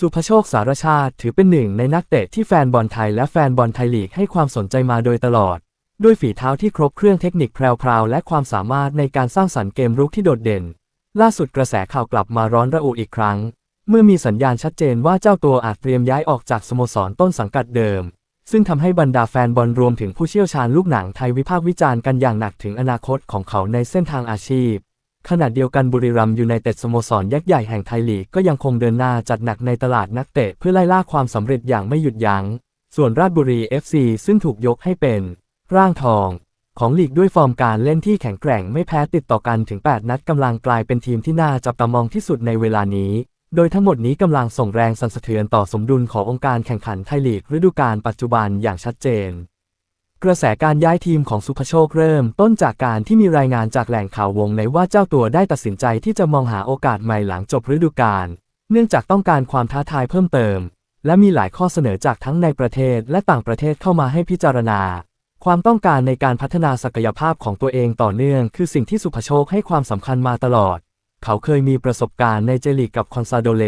สุภโชคสารชาติถือเป็นหนึ่งในนักเตะที่แฟนบอลไทยและแฟนบอลไทยลีกให้ความสนใจมาโดยตลอด ด้วยฝีเท้าที่ครบเครื่องเทคนิคแพรวๆและความสามารถในการสร้างสรรค์เกมรุกที่โดดเด่น ล่าสุดกระแสข่าวกลับมาร้อนระอุอีกครั้ง เมื่อมีสัญญาณชัดเจนว่าเจ้าตัวอาจเตรียมย้ายออกจากสโมสรต้นสังกัดเดิม ซึ่งทำให้บรรดาแฟนบอลรวมถึงผู้เชี่ยวชาญลูกหนังไทยวิพากษ์วิจารณ์กันอย่างหนักถึงอนาคตของเขาในเส้นทางอาชีพ ขณะเดียวกันบุรีรัมย์ยูไนเต็ดสโมสรยักษ์ใหญ่แห่งไทยลีกก็ยังคงเดินหน้าจัดหนักในตลาดนักเตะเพื่อไล่ล่าความสำเร็จอย่างไม่หยุดยัง้ง ส่วนราชบุรี FC ซึ่งถูกยกให้เป็น ร่างทอง ของลีกด้วยฟอร์มการเล่นที่แข็งแกร่งไม่แพ้ติดต่อกันถึง 8 นัดกำลังกลายเป็นทีมที่น่าจับตามองที่สุดในเวลานี้ โดยทั้งหมดนี้กำลังส่งแรงสั่นสะเทือนต่อสมดุลขององค์การแข่งขันไทยลีกฤดูกาลปัจจุบันอย่างชัดเจน กระแสการย้ายทีมของสุภโชคเริ่มต้นจากการที่มีรายงานจากแหล่งข่าววงในว่าเจ้าตัวได้ตัดสินใจที่จะมองหาโอกาสใหม่หลังจบฤดูกาล เนื่องจากต้องการความท้าทายเพิ่มเติม และมีหลายข้อเสนอจากทั้งในประเทศและต่างประเทศเข้ามาให้พิจารณา ความต้องการในการพัฒนาศักยภาพของตัวเองต่อเนื่อง คือสิ่งที่สุภโชคให้ความสำคัญมาตลอด เขาเคยมีประสบการณ์ในเจลีกกับคอนซาโดเล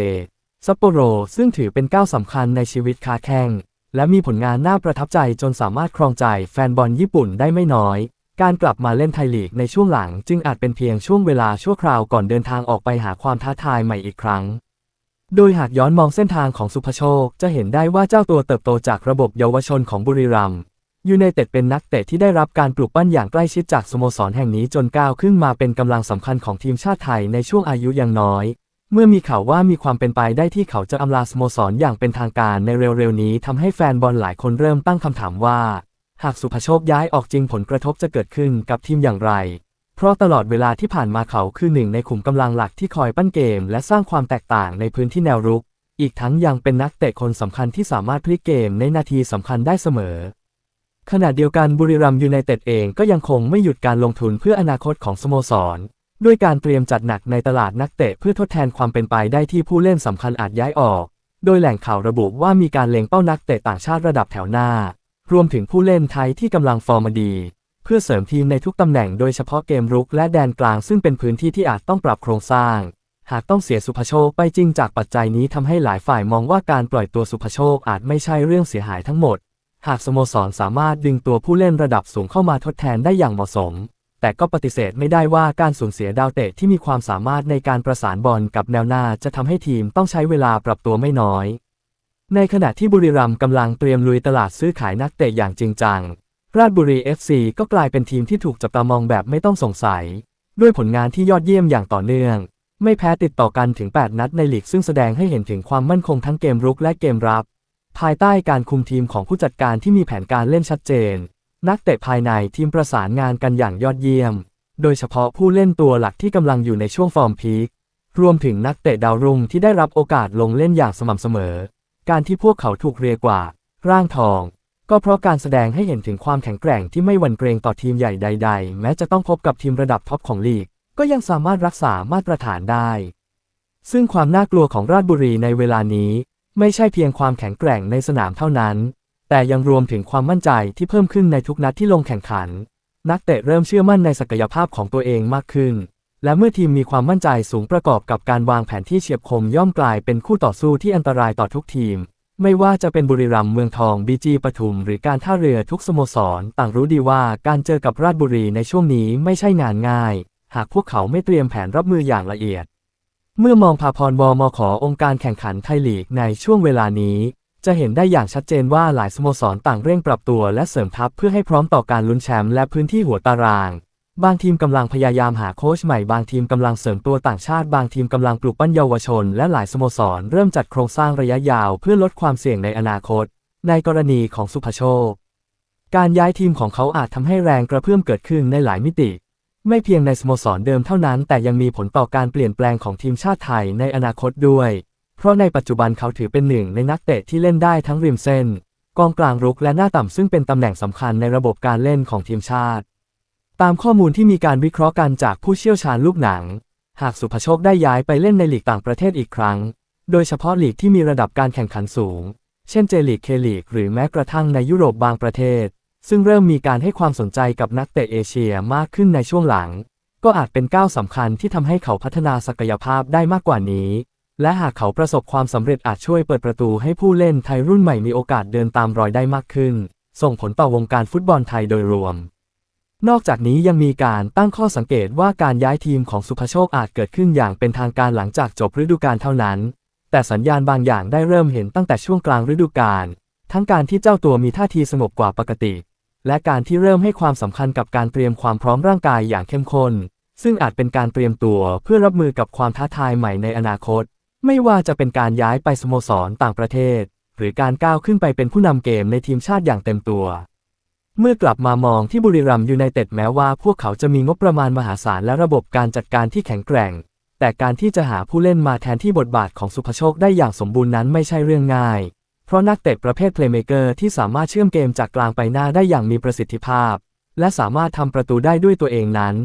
ซัปโปโรซึ่งถือเป็นก้าวสำคัญในชีวิตคาแข่ง และมีผลงานน่าประทับใจจนสามารถครองใจแฟนบอลญี่ปุ่นได้ไม่น้อย การกลับมาเล่นไทยลีกในช่วงหลังจึงอาจเป็นเพียงช่วงเวลาชั่วคราวก่อนเดินทางออกไปหาความท้าทายใหม่อีกครั้ง โดยหากย้อนมองเส้นทางของสุภโชค จะเห็นได้ว่าเจ้าตัวเติบโตจากระบบเยาวชนของบุรีรัมย์ยูไนเต็ดเป็นนักเตะที่ได้รับการปลูกปั้นอย่างใกล้ชิดจากสโมสรแห่งนี้จนก้าวขึ้นมาเป็นกำลังสำคัญของทีมชาติไทยในช่วงอายุยังน้อย เมื่อมีข่าวว่ามีความเป็นไปได้ที่เขาจะอำลาสโมสรอย่างเป็นทางการในเร็วๆนี้ทำให้แฟนบอลหลายคนเริ่มตั้งคำถามว่า หากสุภโชคย้ายออกจริงผลกระทบจะเกิดขึ้นกับทีมอย่างไร เพราะตลอดเวลาที่ผ่านมาเขาคือหนึ่งในขุมกำลังหลักที่คอยปั้นเกม และสร้างความแตกต่างในพื้นที่แนวรุก อีกทั้งยังเป็นนักเตะคนสำคัญที่สามารถพลิกเกมในนาทีสำคัญได้เสมอ ขณะเดียวกันบุรีรัมย์ยูไนเต็ดเองก็ยังคงไม่หยุดการลงทุนเพื่ออนาคตของสโมสร ด้วยการเตรียมจัดหนักในตลาดนักเตะเพื่อทดแทนความเป็นไปได้ที่ผู้เล่นสำคัญอาจย้ายออก โดยแหล่งข่าวระบุว่ามีการเล็งเป้านักเตะต่างชาติระดับแถวหน้า รวมถึงผู้เล่นไทยที่กำลังฟอร์มดี เพื่อเสริมทีมในทุกตำแหน่งโดยเฉพาะเกมรุกและแดนกลางซึ่งเป็นพื้นที่ที่อาจต้องปรับโครงสร้าง หากต้องเสียสุภโชคไปจริงจากปัจจัยนี้ทำให้หลายฝ่ายมองว่าการปล่อยตัวสุภโชคอาจไม่ใช่เรื่องเสียหายทั้งหมด หากสโมสรสามารถดึงตัวผู้เล่นระดับสูงเข้ามาทดแทนได้อย่างเหมาะสม แต่ก็ปฏิเสธไม่ได้ว่าการสูญเสียดาวเตะที่มีความสามารถในการประสานบอลกับแนวหน้าจะทำให้ทีมต้องใช้เวลาปรับตัวไม่น้อย ในขณะที่บุรีรัมย์กำลังเตรียมลุยตลาดซื้อขายนักเตะอย่างจริงจัง ราชบุรี FC ก็กลายเป็นทีมที่ถูกจับตามองแบบไม่ต้องสงสัย ด้วยผลงานที่ยอดเยี่ยมอย่างต่อเนื่อง ไม่แพ้ติดต่อกันถึง 8 นัดในลีกซึ่งแสดงให้เห็นถึงความมั่นคงทั้งเกมรุกและเกมรับ ภายใต้การคุมทีมของผู้จัดการที่มีแผนการเล่นชัดเจน นักเตะภายในทีมประสานงานกันอย่างยอดเยี่ยม โดยเฉพาะผู้เล่นตัวหลักที่กำลังอยู่ในช่วงฟอร์มพีค รวมถึงนักเตะดาวรุ่งที่ได้รับโอกาสลงเล่นอย่างสม่ำเสมอ การที่พวกเขาถูกเรียกว่า ร่างทอง ก็เพราะการแสดงให้เห็นถึงความแข็งแกร่งที่ไม่หวั่นเกรงต่อทีมใหญ่ใด ๆ แม้จะต้องพบกับทีมระดับท็อปของลีก ก็ยังสามารถรักษามาตรฐานได้ ซึ่งความน่ากลัวของราชบุรีในเวลานี้ ไม่ใช่เพียงความแข็งแกร่งในสนามเท่านั้น แต่ยังรวมถึงความมั่นใจที่เพิ่มขึ้นในทุกนัดที่ลงแข่งขัน นักเตะเริ่มเชื่อมั่นในศักยภาพของตัวเองมากขึ้น และเมื่อทีมมีความมั่นใจสูงประกอบกับการวางแผนที่เฉียบคมย่อมกลายเป็นคู่ต่อสู้ที่อันตรายต่อทุกทีม ไม่ว่าจะเป็นบุรีรัมย์เมืองทองบีจีปทุม หรือการท่าเรือทุกสโมสร ต่างรู้ดีว่าการเจอกับราชบุรีในช่วงนี้ไม่ใช่งานง่าย หากพวกเขาไม่เตรียมแผนรับมืออย่างละเอียดเมื่อมองพาพรบมขอองค์การแข่งขันไทยลีกในช่วงเวลานี้ จะเห็นได้อย่างชัดเจนว่าหลายสโมสรต่างเร่งปรับตัวและเสริมทัพเพื่อให้พร้อมต่อการลุ้นแชมป์และพื้นที่หัวตาราง บางทีมกำลังพยายามหาโค้ชใหม่ บางทีมกำลังเสริมตัวต่างชาติ บางทีมกำลังปลูกปั้นเยาวชน และหลายสโมสรเริ่มจัดโครงสร้างระยะยาวเพื่อลดความเสี่ยงในอนาคต ในกรณีของสุภโชค การย้ายทีมของเขาอาจทำให้แรงกระเพื่อมเกิดขึ้นในหลายมิติ ไม่เพียงในสโมสรเดิมเท่านั้น แต่ยังมีผลต่อการเปลี่ยนแปลงของทีมชาติไทยในอนาคตด้วย เพราะในปัจจุบันเขาถือเป็นหนึ่งในนักเตะที่เล่นได้ทั้งริมเส้น กองกลางรุกและหน้าต่ำซึ่งเป็นตำแหน่งสำคัญในระบบการเล่นของทีมชาติ ตามข้อมูลที่มีการวิเคราะห์กันจากผู้เชี่ยวชาญลูกหนัง หากสุภโชคได้ย้ายไปเล่นในลีกต่างประเทศอีกครั้ง โดยเฉพาะลีกที่มีระดับการแข่งขันสูง เช่นเจลีกเคลีกหรือแม้กระทั่งในยุโรปบางประเทศ ซึ่งเริ่มมีการให้ความสนใจกับนักเตะเอเชียมากขึ้นในช่วงหลัง ก็อาจเป็นก้าวสำคัญที่ทำให้เขาพัฒนาศักยภาพได้มากกว่านี้ และหากเขาประสบความสำเร็จอาจช่วยเปิดประตูให้ผู้เล่นไทยรุ่นใหม่มีโอกาสเดินตามรอยได้มากขึ้น ส่งผลต่อวงการฟุตบอลไทยโดยรวม นอกจากนี้ยังมีการตั้งข้อสังเกตว่าการย้ายทีมของสุภโชคอาจเกิดขึ้นอย่างเป็นทางการหลังจากจบฤดูกาลเท่านั้น แต่สัญญาณบางอย่างได้เริ่มเห็นตั้งแต่ช่วงกลางฤดูกาลทั้งการที่เจ้าตัวมีท่าทีสงบกว่าปกติ และการที่เริ่มให้ความสำคัญกับการเตรียมความพร้อมร่างกายอย่างเข้มข้นซึ่งอาจเป็นการเตรียมตัวเพื่อรับมือกับความท้าทายใหม่ในอนาคต ไม่ว่าจะเป็นการย้ายไปสโมสรต่างประเทศ หรือการก้าวขึ้นไปเป็นผู้นำเกมในทีมชาติอย่างเต็มตัว เมื่อกลับมามองที่บุรีรัมย์ยูไนเต็ดแม้ว่าพวกเขาจะมีงบประมาณมหาศาลและระบบการจัดการที่แข็งแกร่ง แต่การที่จะหาผู้เล่นมาแทนที่บทบาทของสุภโชคได้อย่างสมบูรณ์นั้นไม่ใช่เรื่องง่าย เพราะนักเตะประเภทเพลย์เมเกอร์ที่สามารถเชื่อมเกมจากกลางไปหน้าได้อย่างมีประสิทธิภาพ และสามารถทำประตูได้ด้วยตัวเองนั้น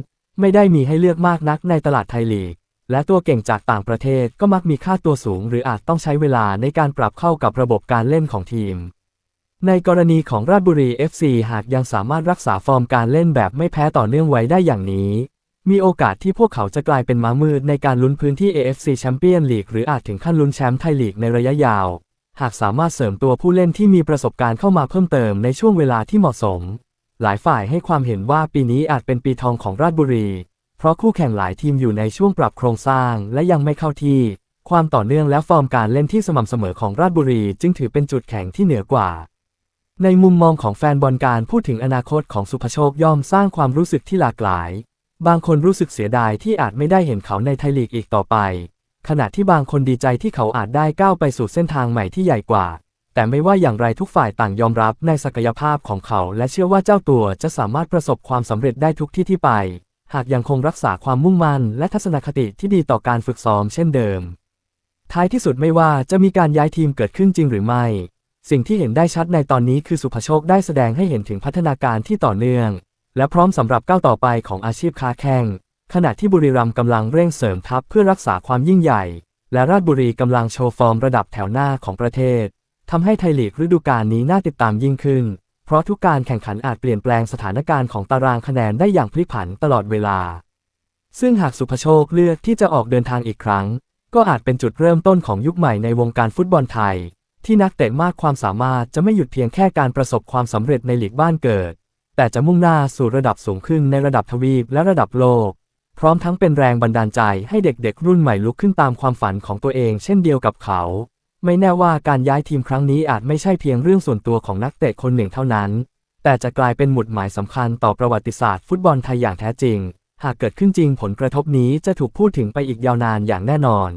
ไม่ได้มีให้เลือกมากนักในตลาดไทยลีก และตัวเก่งจากต่างประเทศก็มักมีค่าตัวสูง หรืออาจต้องใช้เวลาในการปรับเข้ากับระบบการเล่นของทีม ในกรณีของราชบุรี FC หากยังสามารถรักษาฟอร์มการเล่นแบบไม่แพ้ต่อเนื่องไว้ได้อย่างนี้ มีโอกาสที่พวกเขาจะกลายเป็นม้ามืดในการลุ้นพื้นที่ AFC Champion League หรืออาจถึงขั้นลุ้นแชมป์ไทยลีกในระยะยาว หากสามารถเสริมตัวผู้เล่นที่มีประสบการณ์เข้ามาเพิ่มเติมในช่วงเวลาที่เหมาะสม หลายฝ่ายให้ความเห็นว่าปีนี้อาจเป็นปีทองของราชบุรี ราะคู่แข่งหลายทีมอยู่ในช่วงปรับโครงสร้างและยังไม่เข้าที่ ความต่อเนื่องและฟอร์มการเล่นที่สม่ำเสมอของราชบุรีจึงถือเป็นจุดแข็งที่เหนือกว่า ในมุมมองของแฟนบอลการพูดถึงอนาคตของสุภโชคย่อมสร้างความรู้สึกที่หลากหลาย บางคนรู้สึกเสียดายที่อาจไม่ได้เห็นเขาในไทยลีกอีกต่อไป ขณะที่บางคนดีใจที่เขาอาจได้ก้าวไปสู่เส้นทางใหม่ที่ใหญ่กว่า แต่ไม่ว่าอย่างไรทุกฝ่ายต่างยอมรับในศักยภาพของเขา และเชื่อว่าเจ้าตัวจะสามารถประสบความสำเร็จได้ทุกที่ที่ไป หากยังคงรักษาความมุ่งมั่นและทัศนคติที่ดีต่อการฝึกซ้อมเช่นเดิม ท้ายที่สุดไม่ว่าจะมีการย้ายทีมเกิดขึ้นจริงหรือไม่ สิ่งที่เห็นได้ชัดในตอนนี้คือสุภโชคได้แสดงให้เห็นถึงพัฒนาการที่ต่อเนื่อง และพร้อมสำหรับก้าวต่อไปของอาชีพค้าแข่งขณะที่บุรีรัมย์กำลังเร่งเสริมทัพเพื่อรักษาความยิ่งใหญ่ และราชบุรีกำลังโชว์ฟอร์มระดับแถวหน้าของประเทศทำให้ไทยลีกฤดูกาลนี้น่าติดตามยิ่งขึ้น เพราะทุกการแข่งขันอาจเปลี่ยนแปลงสถานการณ์ของตารางคะแนนได้อย่างพลิกผันตลอดเวลา ซึ่งหากสุภโชคเลือกที่จะออกเดินทางอีกครั้ง ก็อาจเป็นจุดเริ่มต้นของยุคใหม่ในวงการฟุตบอลไทย ที่นักเตะมากความสามารถจะไม่หยุดเพียงแค่การประสบความสำเร็จในหลีกบ้านเกิด แต่จะมุ่งหน้าสู่ระดับสูงขึ้นในระดับทวีปและระดับโลก พร้อมทั้งเป็นแรงบันดาลใจให้เด็กๆ รุ่นใหม่ลุกขึ้นตามความฝันของตัวเอง เช่นเดียวกับเขา ไม่แน่ว่าการย้ายทีมครั้งนี้อาจไม่ใช่เพียงเรื่องส่วนตัวของนักเตะคนหนึ่งเท่านั้น แต่จะกลายเป็นหมุดหมายสำคัญต่อประวัติศาสตร์ฟุตบอลไทยอย่างแท้จริง หากเกิดขึ้นจริงผลกระทบนี้จะถูกพูดถึงไปอีกยาวนานอย่างแน่นอน